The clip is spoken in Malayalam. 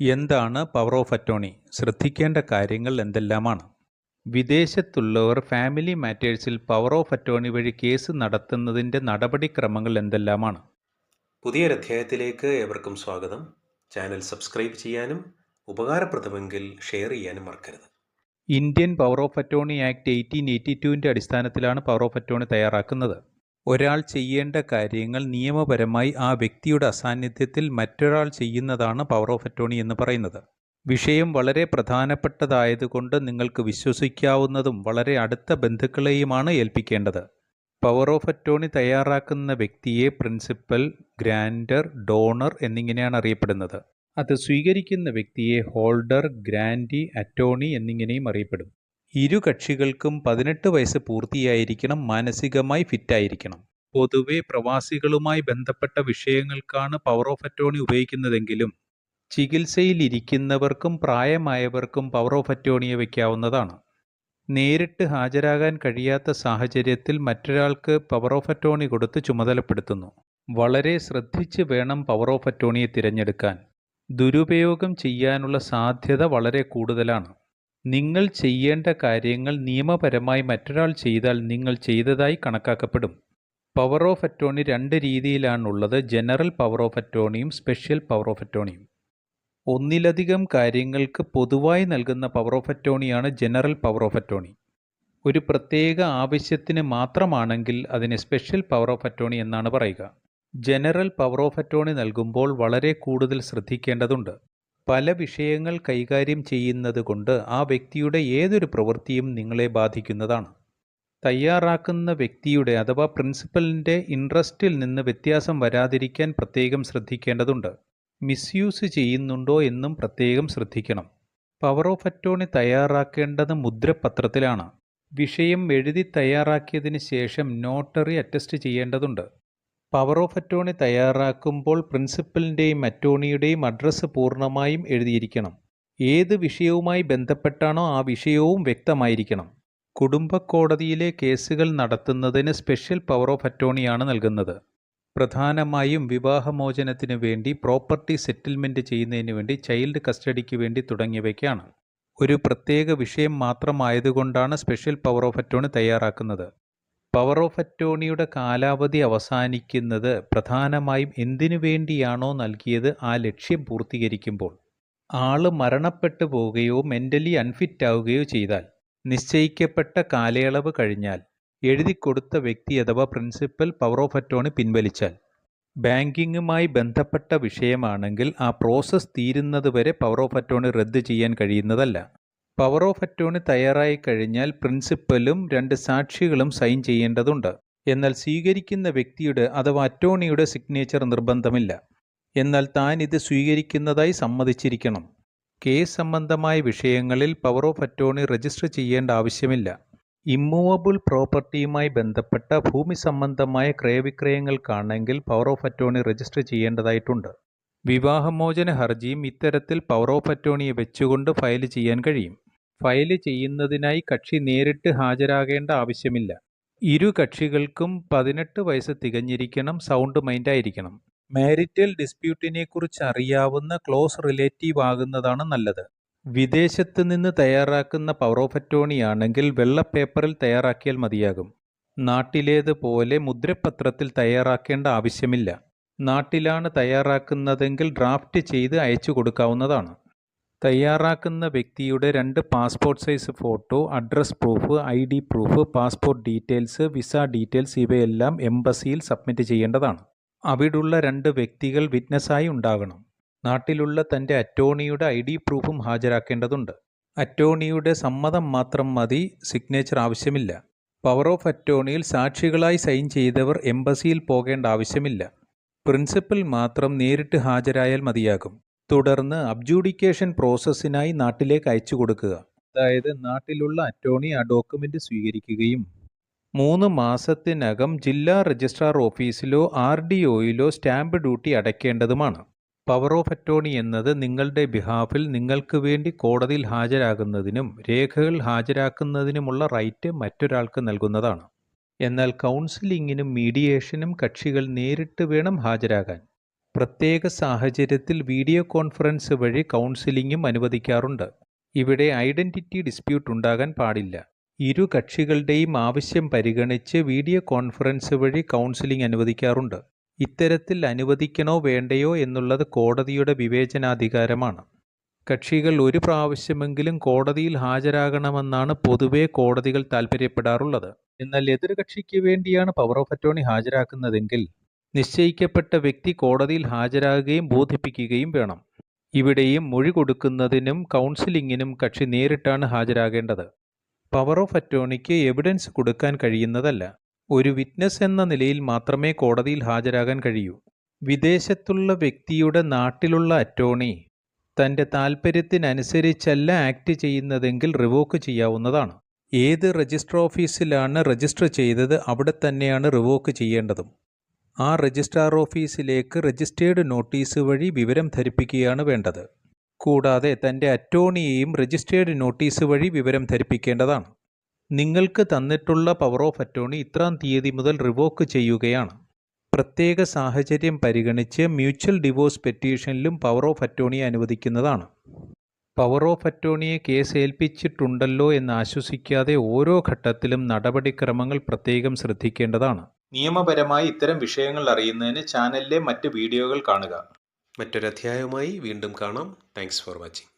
എന്താണ് പവർ ഓഫ് അറ്റോണി ശ്രദ്ധിക്കേണ്ട കാര്യങ്ങൾ എന്തെല്ലാമാണ്? വിദേശത്തുള്ളവർ ഫാമിലി മാറ്റേഴ്സിൽ പവർ ഓഫ് അറ്റോണി വഴി കേസ് നടത്തുന്നതിന്റെ നടപടിക്രമങ്ങൾ എന്തെല്ലാമാണ്? പുതിയൊരധ്യായത്തിലേക്ക് ഏവർക്കും സ്വാഗതം. ചാനൽ സബ്സ്ക്രൈബ് ചെയ്യാനും ഉപകാരപ്രദമെങ്കിൽ ഷെയർ ചെയ്യാനും മറക്കരുത്. Indian power of attorney act eighteen eighty ടുവിന്റെ അടിസ്ഥാനത്തിലാണ് പവർ ഓഫ് അറ്റോണി തയ്യാറാക്കുന്നത്. ഒരാൾ ചെയ്യേണ്ട കാര്യങ്ങൾ നിയമപരമായി ആ വ്യക്തിയുടെ അസാന്നിധ്യത്തിൽ മറ്റൊരാൾ ചെയ്യുന്നതാണ് പവർ ഓഫ് അറ്റോണി എന്ന് പറയുന്നത്. വിഷയം വളരെ പ്രധാനപ്പെട്ടതായതുകൊണ്ട് നിങ്ങൾക്ക് വിശ്വസിക്കാവുന്നതും വളരെ അടുത്ത ബന്ധുക്കളെയുമാണ് ഏൽപ്പിക്കേണ്ടത്. പവർ ഓഫ് അറ്റോണി തയ്യാറാക്കുന്ന വ്യക്തിയെ പ്രിൻസിപ്പൽ ഗ്രാൻഡർ ഡോണർ എന്നിങ്ങനെയാണ് അറിയപ്പെടുന്നത്. അത് സ്വീകരിക്കുന്ന വ്യക്തിയെ ഹോൾഡർ ഗ്രാൻഡി അറ്റോണി എന്നിങ്ങനെയും അറിയപ്പെടും. ഇരു കക്ഷികൾക്കും പതിനെട്ട് വയസ്സ് പൂർത്തിയായിരിക്കണം മാനസികമായി ഫിറ്റായിരിക്കണം. പൊതുവെ പ്രവാസികളുമായി ബന്ധപ്പെട്ട വിഷയങ്ങൾക്കാണ് പവർ ഓഫ് അറ്റോണി ഉപയോഗിക്കുന്നതെങ്കിലും ചികിത്സയിലിരിക്കുന്നവർക്കും പ്രായമായവർക്കും പവർ ഓഫ് അറ്റോണിയെ വയ്ക്കാവുന്നതാണ് നേരിട്ട് ഹാജരാകാൻ കഴിയാത്ത സാഹചര്യത്തിൽ മറ്റൊരാൾക്ക് പവർ ഓഫ് അറ്റോണി കൊടുത്ത് ചുമതലപ്പെടുത്തുന്നു. വളരെ ശ്രദ്ധിച്ച് വേണം പവർ ഓഫ് അറ്റോണിയെ തിരഞ്ഞെടുക്കാൻ. ദുരുപയോഗം ചെയ്യാനുള്ള സാധ്യത വളരെ കൂടുതലാണ്. നിങ്ങൾ ചെയ്യേണ്ട കാര്യങ്ങൾ നിയമപരമായി മറ്റൊരാൾ ചെയ്താൽ നിങ്ങൾ ചെയ്തതായി കണക്കാക്കപ്പെടും. പവർ ഓഫ് അറ്റോണി രണ്ട് രീതിയിലാണുള്ളത്. ജനറൽ പവർ ഓഫ് അറ്റോണിയും സ്പെഷ്യൽ പവർ ഓഫ് അറ്റോണിയും ഒന്നിലധികം കാര്യങ്ങൾക്ക് പൊതുവായി നൽകുന്ന പവർ ഓഫ് അറ്റോണിയാണ് ജനറൽ പവർ ഓഫ് അറ്റോണി ഒരു പ്രത്യേക ആവശ്യത്തിന് മാത്രമാണെങ്കിൽ അതിന് സ്പെഷ്യൽ പവർ ഓഫ് അറ്റോണി എന്നാണ് പറയുക. ജനറൽ പവർ ഓഫ് അറ്റോണി നൽകുമ്പോൾ വളരെ കൂടുതൽ ശ്രദ്ധിക്കേണ്ടതുണ്ട്. പല വിഷയങ്ങൾ കൈകാര്യം ചെയ്യുന്നത് കൊണ്ട് ആ വ്യക്തിയുടെ ഏതൊരു പ്രവൃത്തിയും നിങ്ങളെ ബാധിക്കുന്നതാണ്. തയ്യാറാക്കുന്ന വ്യക്തിയുടെ അഥവാ പ്രിൻസിപ്പലിന്റെ ഇൻട്രസ്റ്റിൽ നിന്ന് വ്യത്യാസം വരാതിരിക്കാൻ പ്രത്യേകം ശ്രദ്ധിക്കേണ്ടതുണ്ട്. മിസ്യൂസ് ചെയ്യുന്നുണ്ടോ എന്നും പ്രത്യേകം ശ്രദ്ധിക്കണം. പവർ ഓഫ് അറ്റോണി തയ്യാറാക്കേണ്ടത് മുദ്രപത്രത്തിലാണ്. വിഷയം എഴുതി തയ്യാറാക്കിയതിന് ശേഷം നോട്ടറി അറ്റസ്റ്റ് ചെയ്യേണ്ടതുണ്ട്. പവർ ഓഫ് അറ്റോണി തയ്യാറാക്കുമ്പോൾ പ്രിൻസിപ്പലിന്റെയും അറ്റോണിയുടെയും അഡ്രസ്സ് പൂർണമായും എഴുതിയിരിക്കണം. ഏത് വിഷയവുമായി ബന്ധപ്പെട്ടാണോ ആ വിഷയവും വ്യക്തമായിരിക്കണം. കുടുംബ കോടതിയിലെ കേസുകൾ നടത്തുന്നതിന് സ്പെഷ്യൽ പവർ ഓഫ് അറ്റോണിയാണ് നൽകുന്നത്. പ്രധാനമായും വിവാഹമോചനത്തിന് വേണ്ടി പ്രോപ്പർട്ടി സെറ്റിൽമെന്റ് ചെയ്യുന്നതിന് വേണ്ടി ചൈൽഡ് കസ്റ്റഡിക്ക് വേണ്ടി തുടങ്ങിയവയ്ക്കാണ്. ഒരു പ്രത്യേക വിഷയം മാത്രമായതുകൊണ്ടാണ് സ്പെഷ്യൽ പവർ ഓഫ് അറ്റോണി തയ്യാറാക്കുന്നത്. പവർ ഓഫ് അറ്റോണിയുടെ കാലാവധി അവസാനിക്കുന്നത് പ്രധാനമായും എന്തിനു വേണ്ടിയാണോ നൽകിയത്? ആ ലക്ഷ്യം പൂർത്തീകരിക്കുമ്പോൾ. ആൾ മരണപ്പെട്ടു പോവുകയോ മെന്റലി അൺഫിറ്റ് ആവുകയോ ചെയ്താൽ നിശ്ചയിക്കപ്പെട്ട കാലയളവ് കഴിഞ്ഞാൽ എഴുതിക്കൊടുത്ത വ്യക്തി അഥവാ പ്രിൻസിപ്പൽ പവർ ഓഫ് അറ്റോണി പിൻവലിച്ചാൽ. ബാങ്കിങ്ങുമായി ബന്ധപ്പെട്ട വിഷയമാണെങ്കിൽ ആ പ്രോസസ്സ് തീരുന്നതുവരെ പവർ ഓഫ് അറ്റോണി റദ്ദ് ചെയ്യാൻ കഴിയുന്നതല്ല. പവർ ഓഫ് അറ്റോണി തയ്യാറായി കഴിഞ്ഞാൽ പ്രിൻസിപ്പലും രണ്ട് സാക്ഷികളും സൈൻ ചെയ്യേണ്ടതുണ്ട്. എന്നാൽ സ്വീകരിക്കുന്ന വ്യക്തിയുടെ അഥവാ അറ്റോണിയുടെ സിഗ്നേച്ചർ നിർബന്ധമില്ല. എന്നാൽ താൻ ഇത് സ്വീകരിക്കുന്നതായി സമ്മതിച്ചിരിക്കണം. കേസ് സംബന്ധമായ വിഷയങ്ങളിൽ പവർ ഓഫ് അറ്റോണി രജിസ്റ്റർ ചെയ്യേണ്ട ആവശ്യമില്ല. ഇമ്മൂവബിൾ പ്രോപ്പർട്ടിയുമായി ബന്ധപ്പെട്ട ഭൂമി സംബന്ധമായ ക്രയവിക്രയങ്ങൾക്കാണെങ്കിൽ പവർ ഓഫ് അറ്റോണി രജിസ്റ്റർ ചെയ്യേണ്ടതായിട്ടുണ്ട്. വിവാഹമോചന ഹർജിയും ഇത്തരത്തിൽ പവർ ഓഫ് അറ്റോണിയെ വെച്ചുകൊണ്ട് ഫയൽ ചെയ്യാൻ കഴിയും. ഫയൽ ചെയ്യുന്നതിനായി കക്ഷി നേരിട്ട് ഹാജരാകേണ്ട ആവശ്യമില്ല. ഇരു കക്ഷികൾക്കും പതിനെട്ട് വയസ്സ് തികഞ്ഞിരിക്കണം സൗണ്ട് മൈൻഡായിരിക്കണം. മാരിറ്റൽ ഡിസ്പ്യൂട്ടിനെ കുറിച്ച് അറിയാവുന്ന ക്ലോസ് റിലേറ്റീവ് ആകുന്നതാണ് നല്ലത്. വിദേശത്ത് നിന്ന് തയ്യാറാക്കുന്ന പവർ ഓഫ് അറ്റോണി ആണെങ്കിൽ വെള്ള പേപ്പറിൽ തയ്യാറാക്കിയാൽ മതിയാകും. നാട്ടിലേതുപോലെ മുദ്രപത്രത്തിൽ തയ്യാറാക്കേണ്ട ആവശ്യമില്ല. നാട്ടിലാണ് തയ്യാറാക്കുന്നതെങ്കിൽ ഡ്രാഫ്റ്റ് ചെയ്ത് അയച്ചു കൊടുക്കാവുന്നതാണ്. തയ്യാറാക്കുന്ന വ്യക്തിയുടെ രണ്ട് passport size photo address proof I D proof passport details visa details ഇവയെല്ലാം എംബസിയിൽ സബ്മിറ്റ് ചെയ്യേണ്ടതാണ്. അവിടുള്ള രണ്ട് വ്യക്തികൾ വിറ്റ്നസ്സായി ഉണ്ടാകണം. നാട്ടിലുള്ള തന്റെ അറ്റോർണിയുടെ ഐ ഡി പ്രൂഫും ഹാജരാക്കേണ്ടതുണ്ട്. അറ്റോർണിയുടെ സമ്മതം മാത്രം മതി സിഗ്നേച്ചർ ആവശ്യമില്ല. പവർ ഓഫ് അറ്റോർണിയിൽ സാക്ഷികളായി സൈൻ ചെയ്തവർ എംബസിയിൽ പോകേണ്ട ആവശ്യമില്ല. പ്രിൻസിപ്പൽ മാത്രം നേരിട്ട് ഹാജരായാൽ മതിയാകും. തുടർന്ന് അബ്ജൂഡിക്കേഷൻ പ്രോസസ്സിനായി നാട്ടിലേക്ക് അയച്ചു കൊടുക്കുക. അതായത് നാട്ടിലുള്ള അറ്റോർണി ആ ഡോക്യുമെന്റ് സ്വീകരിക്കുകയും. മൂന്ന് മാസത്തിനകം ജില്ലാ രജിസ്ട്രാർ ഓഫീസിലോ ആർ ഡി ഒയിലോ സ്റ്റാമ്പ് ഡ്യൂട്ടി അടയ്ക്കേണ്ടതുമാണ്. പവർ ഓഫ് അറ്റോർണി എന്നത് നിങ്ങളുടെ ബിഹാഫിൽ നിങ്ങൾക്ക് വേണ്ടി കോടതിയിൽ ഹാജരാകുന്നതിനും രേഖകൾ ഹാജരാക്കുന്നതിനുമുള്ള റൈറ്റ് മറ്റൊരാൾക്ക് നൽകുന്നതാണ്. എന്നാൽ കൗൺസിലിങ്ങിനും മീഡിയേഷനും കക്ഷികൾ നേരിട്ട് വേണം ഹാജരാകാൻ. പ്രത്യേക സാഹചര്യത്തിൽ വീഡിയോ കോൺഫറൻസ് വഴി കൗൺസിലിങ്ങും അനുവദിക്കാറുണ്ട്. ഇവിടെ ഐഡന്റിറ്റി ഡിസ്പ്യൂട്ട് ഉണ്ടാകാൻ പാടില്ല. ഇരു കക്ഷികളുടെയും ആവശ്യം പരിഗണിച്ച് വീഡിയോ കോൺഫറൻസ് വഴി കൗൺസിലിംഗ് അനുവദിക്കാറുണ്ട്. ഇത്തരത്തിൽ അനുവദിക്കണോ വേണ്ടയോ എന്നുള്ളത് കോടതിയുടെ വിവേചനാധികാരമാണ്. കക്ഷികൾ ഒരു പ്രാവശ്യമെങ്കിലും കോടതിയിൽ ഹാജരാകണമെന്നാണ് പൊതുവെ കോടതികൾ താൽപ്പര്യപ്പെടാറുള്ളത് എന്നാൽ എതിർകക്ഷിക്ക് വേണ്ടിയാണ് പവർ ഓഫ് അറ്റോർണി ഹാജരാക്കുന്നതെങ്കിൽ നിശ്ചയിക്കപ്പെട്ട വ്യക്തി കോടതിയിൽ ഹാജരാകുകയും ബോധിപ്പിക്കുകയും വേണം. ഇവിടെയും മൊഴി കൊടുക്കുന്നതിനും കൗൺസിലിങ്ങിനും കക്ഷി നേരിട്ടാണ് ഹാജരാകേണ്ടത്. പവർ ഓഫ് അറ്റോർണിക്ക് എവിഡൻസ് കൊടുക്കാൻ കഴിയുന്നതല്ല. ഒരു വിറ്റ്നസ് എന്ന നിലയിൽ മാത്രമേ കോടതിയിൽ ഹാജരാകാൻ കഴിയൂ. വിദേശത്തുള്ള വ്യക്തിയുടെ നാട്ടിലുള്ള അറ്റോർണി തന്റെ താൽപ്പര്യത്തിനനുസരിച്ചല്ല ആക്ട് ചെയ്യുന്നതെങ്കിൽ റിവോക്ക് ചെയ്യാവുന്നതാണ്. ഏത് രജിസ്റ്റർ ഓഫീസിലാണ് രജിസ്റ്റർ ചെയ്തത് അവിടെ തന്നെയാണ് റിവോക്ക് ചെയ്യേണ്ടതും. ആ രജിസ്ട്രാർ ഓഫീസിലേക്ക് രജിസ്റ്റേർഡ് നോട്ടീസ് വഴി വിവരം ധരിപ്പിക്കുകയാണ് വേണ്ടത്. കൂടാതെ തന്റെ അറ്റോണിയെയും രജിസ്റ്റേർഡ് നോട്ടീസ് വഴി വിവരം ധരിപ്പിക്കേണ്ടതാണ്. നിങ്ങൾക്ക് തന്നിട്ടുള്ള പവർ ഓഫ് അറ്റോണി ഇത്രാം തീയതി മുതൽ റിവോക്ക് ചെയ്യുകയാണ്. പ്രത്യേക സാഹചര്യം പരിഗണിച്ച് മ്യൂച്വൽ ഡിവോഴ്സ് പെറ്റീഷനിലും പവർ ഓഫ് അറ്റോണി അനുവദിക്കുന്നതാണ്. പവർ ഓഫ് അറ്റോണിയെ കേസ് ഏൽപ്പിച്ചിട്ടുണ്ടല്ലോ എന്ന് ആശ്വസിക്കാതെ ഓരോ ഘട്ടത്തിലും നടപടിക്രമങ്ങൾ പ്രത്യേകം ശ്രദ്ധിക്കേണ്ടതാണ്. നിയമപരമായി ഇത്തരം വിഷയങ്ങൾ അറിയുന്നതിന് ചാനലിലെ മറ്റ് വീഡിയോകൾ കാണുക. മറ്റൊരധ്യായവുമായി വീണ്ടും കാണാം. Thanks for watching